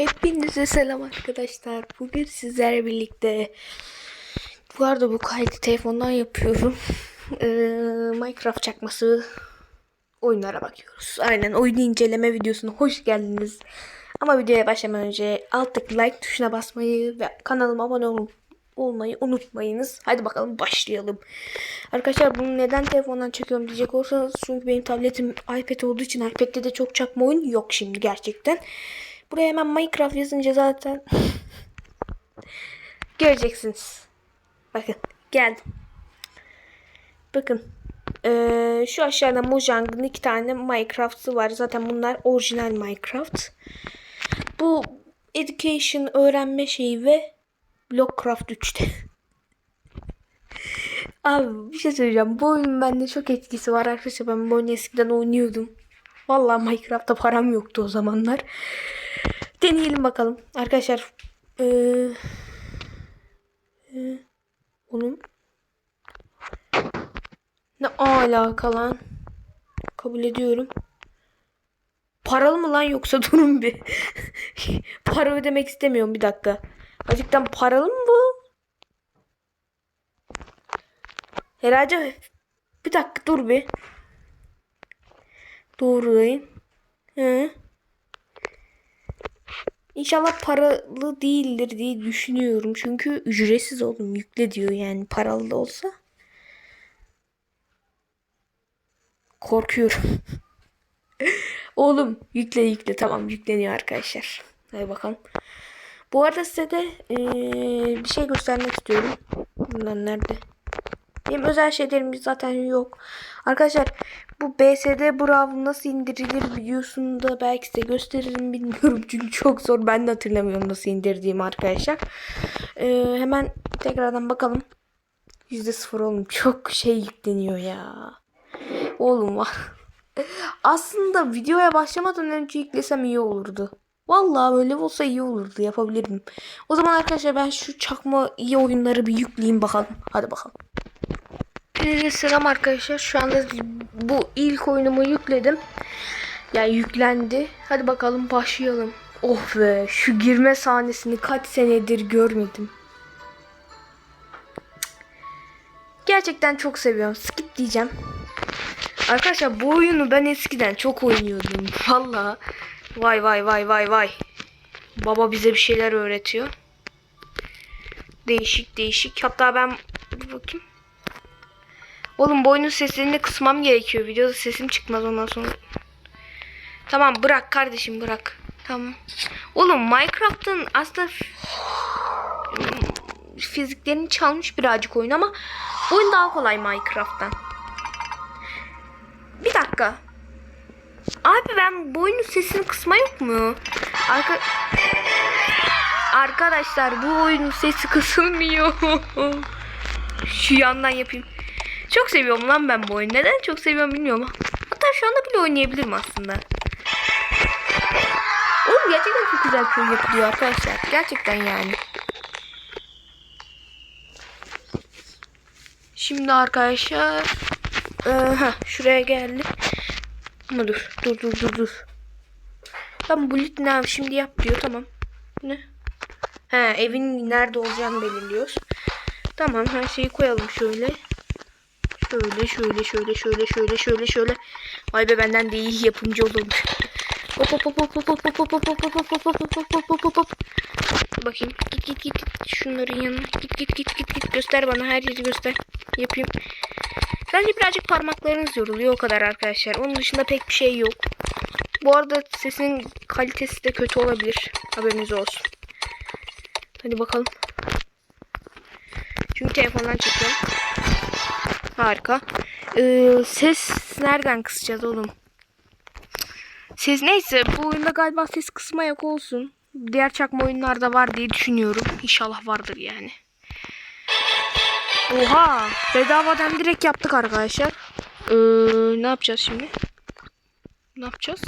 Hepinize selam arkadaşlar. Bugün sizlerle birlikte bu arada bu kaydı telefondan yapıyorum. Ee, Minecraft çakması oyunlara bakıyoruz. Aynen oyun inceleme videosuna hoş geldiniz. Ama videoya başlamadan önce alttaki like tuşuna basmayı ve kanalıma abone ol- olmayı unutmayınız. Hadi bakalım başlayalım. Arkadaşlar bunu neden telefondan çekiyorum diyecek olursanız çünkü benim tabletim iPad olduğu için iPad'de de çok çakma oyun yok şimdi gerçekten. Buraya hemen Minecraft yazınca zaten göreceksiniz. Bakın geldim. Bakın eee, şu aşağıda Mojang'ın iki tane Minecraft'ı var. Zaten bunlar orijinal Minecraft. Bu Education öğrenme şeyi ve Blockcraft 3'te. Abi bir şey söyleyeceğim. Bu oyunun bende çok etkisi var arkadaşlar. Ben bu oyunu eskiden oynuyordum. Vallahi Minecraft'ta param yoktu o zamanlar. Deneyelim bakalım. Arkadaşlar eee eee, onun ne alaka lan? Kabul ediyorum. Paralı mı lan yoksa durun bir. Para ödemek istemiyorum bir dakika. Gerçekten paralı mı bu? Herhalde bir dakika dur bir. Doğrulayın. Hı. İnşallah paralı değildir diye düşünüyorum. Çünkü ücretsiz oğlum yükle diyor yani paralı da olsa. Korkuyorum. oğlum yükle yükle tamam yükleniyor arkadaşlar. Hadi bakalım. Bu arada size de eee, bir şey göstermek istiyorum. Bunlar nerede? Benim özel şeylerimiz zaten yok. Arkadaşlar bu BSD Brawl nasıl indirilir videosunu da belki size gösteririm bilmiyorum. Çünkü çok zor. Ben de hatırlamıyorum nasıl indirdiğimi arkadaşlar. Ee, hemen tekrardan bakalım. %0 oğlum. Çok şey yükleniyor ya. Oğlum var. Aslında videoya başlamadan önce yüklesem iyi olurdu. Vallahi böyle olsa iyi olurdu. Yapabilirdim. O zaman arkadaşlar ben şu çakma iyi oyunları bir yükleyeyim bakalım. Hadi bakalım. Hepinize selam arkadaşlar. Şu anda bu ilk oyunumu yükledim. Yani yüklendi. Hadi bakalım başlayalım. Oh be şu girme sahnesini kaç senedir görmedim. Gerçekten çok seviyorum. Skip diyeceğim. Arkadaşlar bu oyunu ben eskiden çok oynuyordum. Valla. Vay vay vay vay vay. Baba bize bir şeyler öğretiyor. Değişik değişik. Hatta ben bakayım. Oğlum bu oyunun seslerini kısmam gerekiyor. Videoda sesim çıkmaz ondan sonra. Tamam bırak kardeşim bırak. Tamam. Oğlum Minecraft'ın aslında fiziklerini çalmış birazcık oyun ama oyun daha kolay Minecraft'tan. Bir dakika. Abi ben bu oyunun sesini kısma yok mu? Arka... Arkadaşlar bu oyunun sesi kısılmıyor. Şu yandan yapayım. Çok seviyorum lan ben bu oyunu. Neden çok seviyorum bilmiyorum. Hatta şu anda bile oynayabilirim aslında. Oğlum gerçekten çok güzel köy yapılıyor arkadaşlar. Gerçekten yani. Şimdi arkadaşlar ee, heh, şuraya geldik. Ama dur dur dur dur dur. Tamam bu lit ne şimdi yap diyor tamam. Ne? He evin nerede olacağını belirliyoruz. Tamam her şeyi koyalım şöyle. Şöyle şöyle şöyle şöyle şöyle şöyle şöyle. Vay be benden de iyi yapımcı. Hop hop hop hop hop hop hop hop hop hop hop hop hop hop hop hop hop hop hop. Bakayım git git git şunların yanına git git git git git göster bana her yeri göster yapayım. Sadece birazcık parmaklarınız yoruluyor o kadar arkadaşlar. Onun dışında pek bir şey yok. Bu arada sesin kalitesi de kötü olabilir. Haberiniz olsun. Hadi bakalım. Çünkü telefondan çekiyorum. Harika. Ee, ses nereden kısacağız oğlum? Ses neyse bu oyunda galiba ses kısma yok olsun. Diğer çakma oyunlarda var diye düşünüyorum. İnşallah vardır yani. Oha! Bedavadan direkt yaptık arkadaşlar. Ee, ne yapacağız şimdi? Ne yapacağız?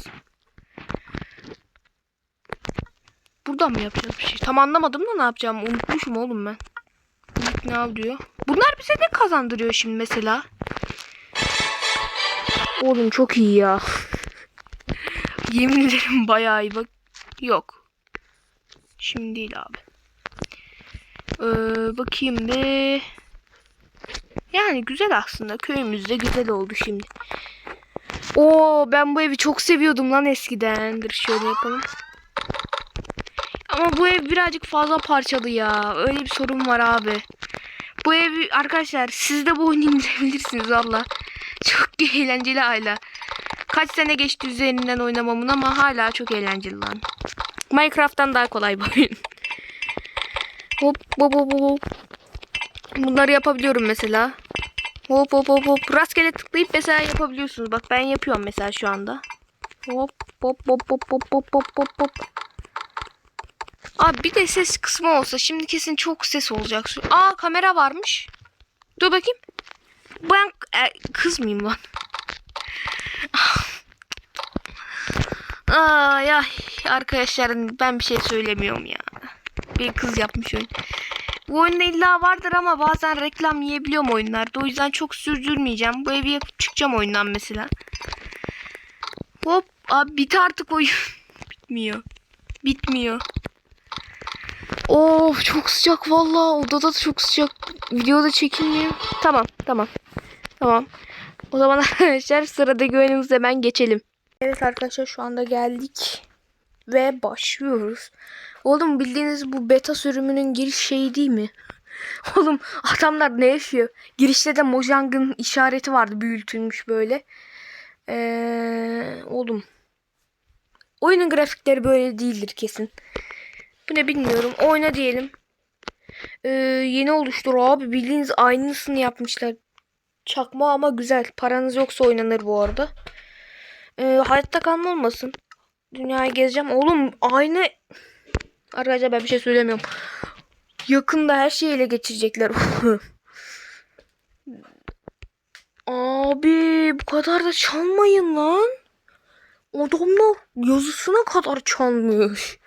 Buradan mı yapacağız bir şey? Tam anlamadım da ne yapacağım. Unutmuşum oğlum ben. Al diyor. Bunlar bize ne kazandırıyor şimdi mesela? Oğlum çok iyi ya. Yemin ederim bayağı iyi bak. Yok. Şimdi değil abi. Ee, bakayım bir. Yani güzel aslında. Köyümüzde güzel oldu şimdi. Oo ben bu evi çok seviyordum lan eskiden. Dur şöyle yapalım. Ama bu ev birazcık fazla parçalı ya. Öyle bir sorun var abi. Bu ev arkadaşlar siz de bu oyunu indirebilirsiniz valla. Çok eğlenceli hala. Kaç sene geçti üzerinden oynamamın ama hala çok eğlenceli lan. Minecraft'tan daha kolay bu oyun. Hop hop hop hop. Bunları yapabiliyorum mesela. Hop hop hop hop. Rastgele tıklayıp mesela yapabiliyorsunuz. Bak ben yapıyorum mesela şu anda. Hop hop hop hop hop hop hop hop hop. Abi bir de ses kısmı olsa şimdi kesin çok ses olacak. Aa kamera varmış. Dur bakayım. Ben e, kız mıyım lan? Ay ay arkadaşlar ben bir şey söylemiyorum ya. Bir kız yapmış oyun. Bu oyunda illa vardır ama bazen reklam yiyebiliyorum oyunlarda. O yüzden çok sürdürmeyeceğim. Bu evi yapıp çıkacağım oyundan mesela. Hop abi bit artık oyun. Bitmiyor. Bitmiyor. Of çok sıcak vallahi odada da çok sıcak. Videoda çekilmiyor. Tamam tamam. Tamam. O zaman arkadaşlar sıradaki oyunumuza hemen geçelim. Evet arkadaşlar şu anda geldik. Ve başlıyoruz. Oğlum bildiğiniz bu beta sürümünün giriş şeyi değil mi? Oğlum adamlar ne yaşıyor? Girişte de Mojang'ın işareti vardı büyütülmüş böyle. Ee, oğlum. Oyunun grafikleri böyle değildir kesin. Ne bilmiyorum. Oyna diyelim. Ee, yeni oluştur abi. Bildiğiniz aynısını yapmışlar. Çakma ama güzel. Paranız yoksa oynanır bu arada. Ee, hayatta kalma olmasın. Dünyayı gezeceğim. Oğlum aynı... Arkadaşlar ben bir şey söylemiyorum. Yakında her şeyi ele geçirecekler. Abi bu kadar da çalmayın lan. Adamlar yazısına kadar çalmış.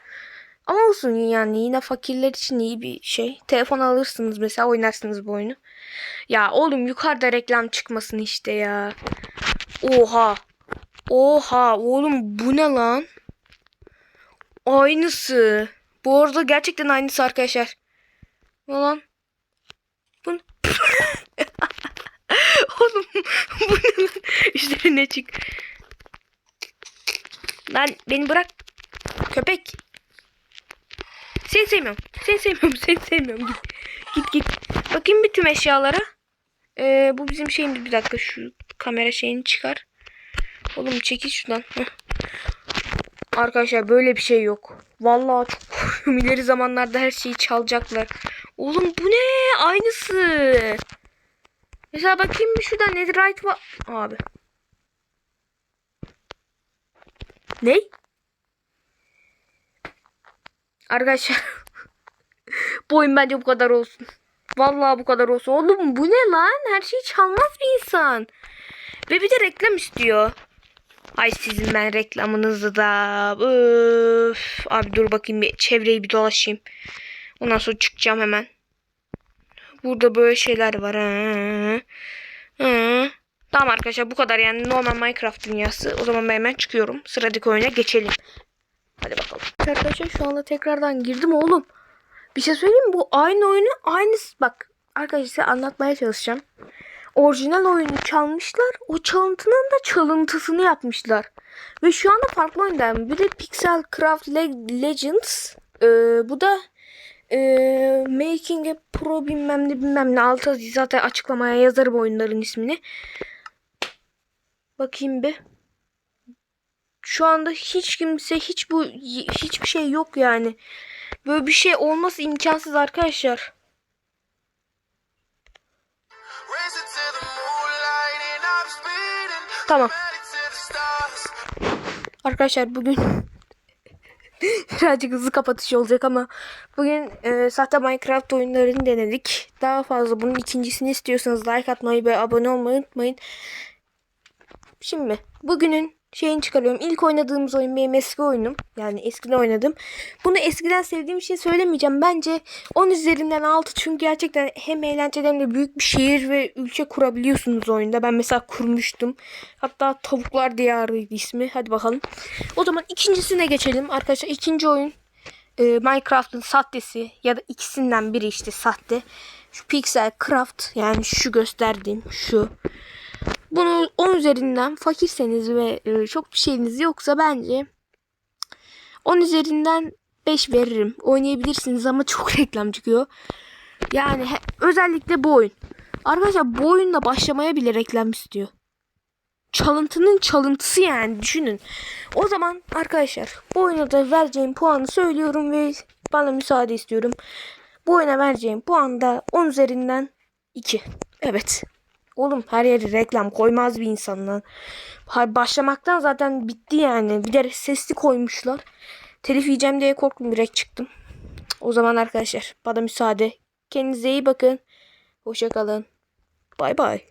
Ama olsun yani yine fakirler için iyi bir şey. Telefon alırsınız mesela oynarsınız bu oyunu. Ya oğlum yukarıda reklam çıkmasın işte ya. Oha. Oha oğlum bu ne lan? Aynısı. Bu arada gerçekten aynısı arkadaşlar. Ne lan? Bu oğlum bu ne lan? Üstlerine çık. Lan beni bırak. Köpek. Seni sevmiyorum. Seni sevmiyorum. Seni sevmiyorum. Git. Git git. Bakayım bir tüm eşyalara. Ee, bu bizim şeyimiz. Bir dakika şu kamera şeyini çıkar. Oğlum çekil şuradan. Arkadaşlar böyle bir şey yok. Vallahi çok korkuyorum. Zamanlarda her şeyi çalacaklar. Oğlum bu ne? Aynısı. Mesela bakayım bir şuradan netherite var. Abi. Ne? Arkadaşlar bu oyun bence bu kadar olsun. Vallahi bu kadar olsun. Oğlum bu ne lan? Her şeyi çalmaz bir insan. Ve bir de reklam istiyor. Ay sizin ben reklamınızı da. Öf. Abi dur bakayım bir çevreyi bir dolaşayım. Ondan sonra çıkacağım hemen. Burada böyle şeyler var. Hı. Hı. Tamam arkadaşlar bu kadar yani normal Minecraft dünyası. O zaman ben hemen çıkıyorum. Sıradaki oyuna geçelim. Hadi bakalım. Arkadaşlar şu anda tekrardan girdim oğlum. Bir şey söyleyeyim mi? Bu aynı oyunu aynı bak arkadaşlar size anlatmaya çalışacağım. Orijinal oyunu çalmışlar. O çalıntının da çalıntısını yapmışlar. Ve şu anda farklı oyundan. Bir de Pixel Craft Le- Legends. Ee, bu da e, Making a Pro bilmem ne bilmem ne. Altta zaten açıklamaya yazarım oyunların ismini. Bakayım bir şu anda hiç kimse hiç bu hiçbir şey yok yani. Böyle bir şey olması imkansız arkadaşlar. Tamam. Arkadaşlar bugün birazcık hızlı kapatış olacak ama bugün e, sahte Minecraft oyunlarını denedik. Daha fazla bunun ikincisini istiyorsanız like atmayı ve abone olmayı unutmayın. Şimdi bugünün şeyini çıkarıyorum. İlk oynadığımız oyun benim eski oyunum. Yani eskiden oynadım. Bunu eskiden sevdiğim şey söylemeyeceğim. Bence 10 üzerinden 6 çünkü gerçekten hem eğlenceli hem de büyük bir şehir ve ülke kurabiliyorsunuz oyunda. Ben mesela kurmuştum. Hatta Tavuklar Diyarı'ydı ismi. Hadi bakalım. O zaman ikincisine geçelim. Arkadaşlar ikinci oyun e, Minecraft'ın sahtesi ya da ikisinden biri işte sahte. Şu Pixel Craft yani şu gösterdiğim şu. Bunu 10 üzerinden fakirseniz ve e, çok bir şeyiniz yoksa bence 10 üzerinden 5 veririm. Oynayabilirsiniz ama çok reklam çıkıyor. Yani he- özellikle bu oyun. Arkadaşlar bu oyunla başlamaya bile reklam istiyor. Çalıntının çalıntısı yani düşünün. O zaman arkadaşlar bu oyuna da vereceğim puanı söylüyorum ve bana müsaade istiyorum. Bu oyuna vereceğim puan da 10 üzerinden 2. Evet. Oğlum her yere reklam koymaz bir insan lan. Başlamaktan zaten bitti yani. Bir de sesli koymuşlar. Telif yiyeceğim diye korktum direkt çıktım. O zaman arkadaşlar bana müsaade. Kendinize iyi bakın. Hoşça kalın. Bay bay.